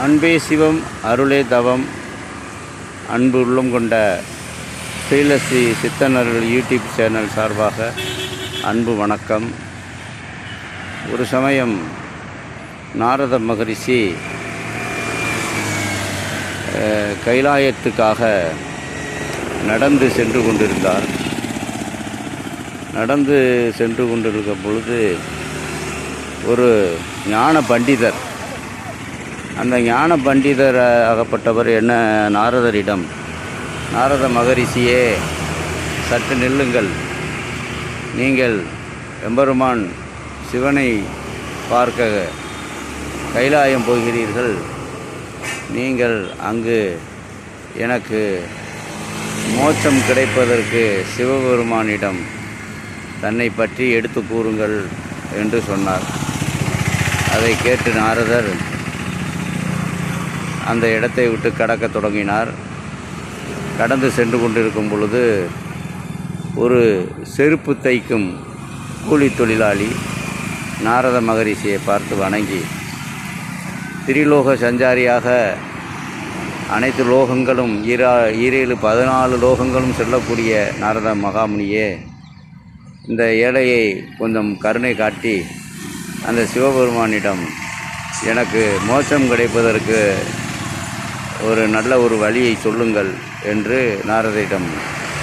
அன்பே சிவம் அருளே தவம். அன்பு உள்ளம் கொண்ட ஸ்ரீலஸ்ரீ சித்தனர்கள் யூடியூப் சேனல் சார்பாக அன்பு வணக்கம். ஒரு சமயம் நாரத மகரிஷி கைலாயத்துக்காக நடந்து சென்று கொண்டிருந்தார். நடந்து சென்று கொண்டிருக்கும் பொழுது ஒரு ஞான பண்டிதர் அந்த ஞான பண்டிதர் ஆகப்பட்டவர் என்ன நாரதரிடம் நாரத மகரிஷியே சற்று நில்லுங்கள். நீங்கள் எம்பெருமான் சிவனை பார்க்க கைலாயம் போகிறீர்கள். நீங்கள் அங்கு எனக்கு மோட்சம் கிடைப்பதற்கு சிவபெருமானிடம் தன்னை பற்றி எடுத்து கூறுங்கள் என்று சொன்னார். அதை கேட்டு நாரதர் அந்த இடத்தை விட்டு கடக்கத் தொடங்கினார். கடந்து சென்று கொண்டிருக்கும் பொழுது ஒரு செருப்பு தைக்கும் கூலி தொழிலாளி நாரத மகரிஷியை பார்த்து வணங்கி திரிலோக சஞ்சாரியாக அனைத்து லோகங்களும் ஈரா ஈரேழு பதினாலு லோகங்களும் செல்லக்கூடிய நாரத மகாமுனியே இந்த ஏழையை கொஞ்சம் கருணை காட்டி அந்த சிவபெருமானிடம் எனக்கு மோசம் கிடைப்பதற்கு ஒரு நல்ல ஒரு வழியை சொல்லுங்கள் என்று நாரதிடம்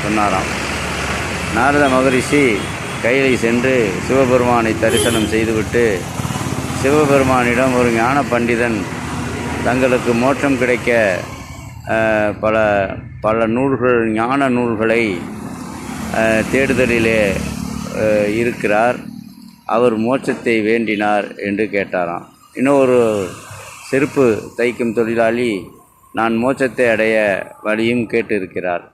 சொன்னாராம். நாரத மகரிஷி கையிலை சென்று சிவபெருமானை தரிசனம் செய்துவிட்டு சிவபெருமானிடம் ஒரு ஞான பண்டிதன் தங்களுக்கு மோட்சம் கிடைக்க பல பல நூல்கள் ஞான நூல்களை தேடுதலிலே இருக்கிறார். அவர் மோட்சத்தை வேண்டினார் என்று கேட்டாராம். இன்னொரு செருப்பு தைக்கும் தொழிலாளி நான் மோட்சத்தை அடைய வழியும் கேட்டிருக்கிறார்.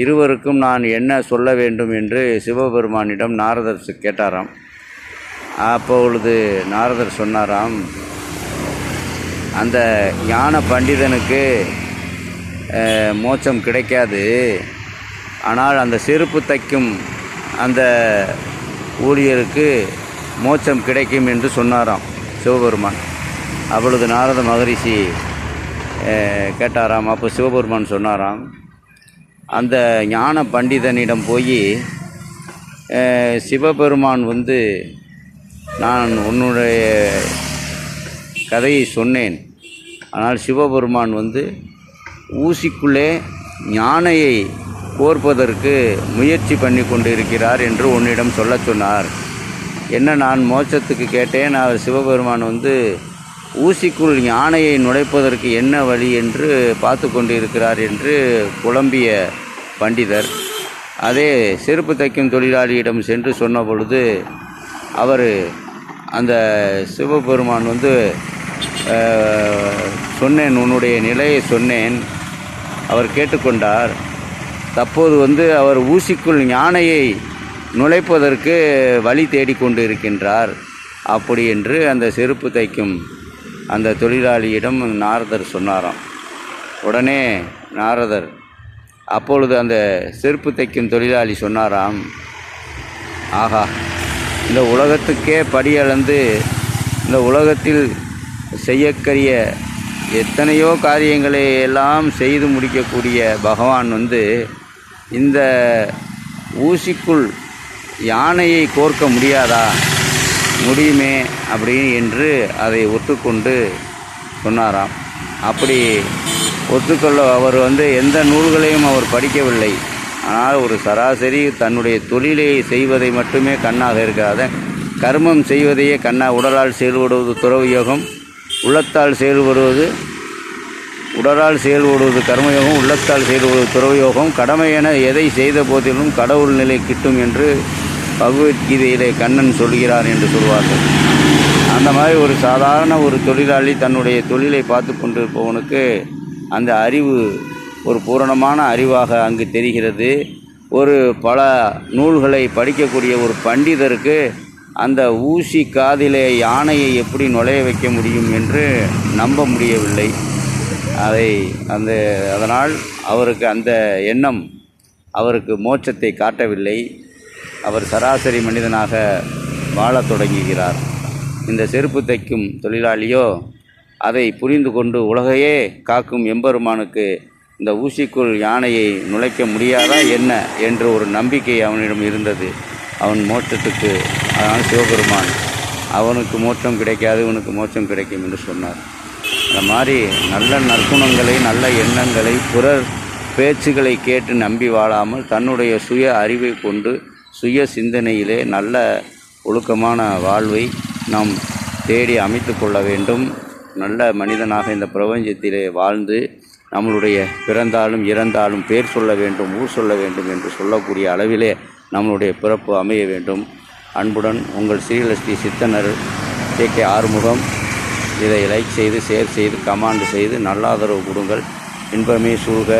இருவருக்கும் நான் என்ன சொல்ல வேண்டும் என்று சிவபெருமானிடம் நாரதர் கேட்டாராம். அப்பொழுது நாரதர் சொன்னாராம் அந்த ஞான பண்டிதனுக்கு மோட்சம் கிடைக்காது. ஆனால் அந்த செருப்பு தைக்கும் அந்த ஊழியருக்கு மோட்சம் கிடைக்கும் என்று சொன்னாராம் சிவபெருமான். அப்பொழுது நாரத மகரிஷி கேட்டாராம். அப்போ சிவபெருமான் சொன்னாராம் அந்த ஞான பண்டிதனிடம் போய் சிவபெருமான் வந்து நான் உன்னுடைய கதையை சொன்னேன். ஆனால் சிவபெருமான் வந்து ஊசிக்குள்ளே ஞானையை கோர்ப்பதற்கு முயற்சி பண்ணி கொண்டு இருக்கிறார் என்று உன்னிடம் சொல்லச் சொன்னார். என்ன நான் மோட்சத்துக்கு கேட்டேன்? அவர் சிவபெருமான் வந்து ஊசிக்குள் யானையை நுழைப்பதற்கு என்ன வழி என்று பார்த்து கொண்டு இருக்கிறார் என்று புலம்பிய பண்டிதர். அதே செருப்பு தைக்கும் தொழிலாளியிடம் சென்று சொன்ன பொழுது அவர் அந்த சிவபெருமான் வந்து சொன்னேன் உன்னுடைய நிலையை சொன்னேன். அவர் கேட்டுக்கொண்டார். தற்போது வந்து அவர் ஊசிக்குள் ஞானையை நுழைப்பதற்கு வழி தேடிக்கொண்டு இருக்கின்றார் அப்படி என்று அந்த செருப்பு தைக்கும் அந்த தொழிலாளியிடம் நாரதர் சொன்னாராம். உடனே நாரதர் அப்பொழுது அந்த செருப்பு தைக்கும் தொழிலாளி சொன்னாராம். ஆகா இந்த உலகத்துக்கே படியளந்து இந்த உலகத்தில் செய்யக்கரிய எத்தனையோ காரியங்களை எல்லாம் செய்து முடிக்கக்கூடிய பகவான் வந்து இந்த ஊசிக்குள் யானையை கோர்க்க முடியாதா? முடியுமே. அப்படி என்று அதை ஒத்துக்கொண்டு சொன்னாராம். அப்படி ஒத்துக்கொள்ள அவர் வந்து எந்த நூல்களையும் அவர் படிக்கவில்லை. ஆனால் ஒரு சராசரி தன்னுடைய தொழிலை செய்வதை மட்டுமே கண்ணாக இருக்காத கர்மம் செய்வதையே கண்ணா உடலால் செயல்படுவது துறவு யோகம் உள்ளத்தால் செயல்படுவது உடலால் செயல்படுவது கர்மயோகம் உள்ளத்தால் செயல்படுவது துறவு யோகம் கடமை என எதை செய்த போதிலும் கடவுள் நிலை கிட்டும் என்று பகவத்கீதையிலே கண்ணன் சொல்கிறார் என்று சொல்வார்கள். அந்த மாதிரி ஒரு சாதாரண ஒரு தொழிலாளி தன்னுடைய தொழிலை பார்த்து கொண்டிருப்பவனுக்கு அந்த அறிவு ஒரு பூரணமான அறிவாக அங்கு தெரிகிறது. ஒரு பல நூல்களை படிக்கக்கூடிய ஒரு பண்டிதருக்கு அந்த ஊசி காதிலே யானையை எப்படி நுழைய வைக்க முடியும் என்று நம்ப முடியவில்லை. அதை அந்த அதனால் அவருக்கு அந்த எண்ணம் அவருக்கு மோட்சத்தை காட்டவில்லை. அவர் சராசரி மனிதனாக வாழத் தொடங்குகிறார். இந்த செருப்பு தைக்கும் தொழிலாளியோ அதை புரிந்து கொண்டு உலகையே காக்கும் எம்பெருமானுக்கு இந்த ஊசிக்குள் யானையை நுழைக்க முடியாதா என்ன என்ற ஒரு நம்பிக்கை அவனிடம் இருந்தது. அவன் மோட்சத்துக்கு அதான் சிவபெருமான். அவனுக்கு மோட்சம் கிடைக்காது இவனுக்கு மோட்சம் கிடைக்கும் என்று சொன்னார். அந்த மாதிரி நல்ல நற்குணங்களை நல்ல எண்ணங்களை பிறர் பேச்சுகளை கேட்டு நம்பி வாழாமல் தன்னுடைய சுய அறிவை கொண்டு சுய சிந்தனையிலே நல்ல ஒழுக்கமான வாழ்வை நாம் தேடி அமைத்து கொள்ள வேண்டும். நல்ல மனிதனாக இந்த பிரபஞ்சத்திலே வாழ்ந்து நம்மளுடைய பிறந்தாலும் இறந்தாலும் பேர் சொல்ல வேண்டும் ஊர் சொல்ல வேண்டும் என்று சொல்லக்கூடிய அளவிலே நம்மளுடைய பிறப்பு அமைய வேண்டும். அன்புடன் உங்கள் ஸ்ரீலஸ்ரீ சித்தனர் கே கே ஆறுமுகம் இதை லைக் செய்து ஷேர் செய்து கமாண்ட் செய்து நல்லாதரவு கொடுங்கள். இன்பமே சூழ்க.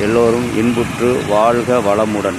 எல்லோரும் இன்புற்று வாழ்க வளமுடன்.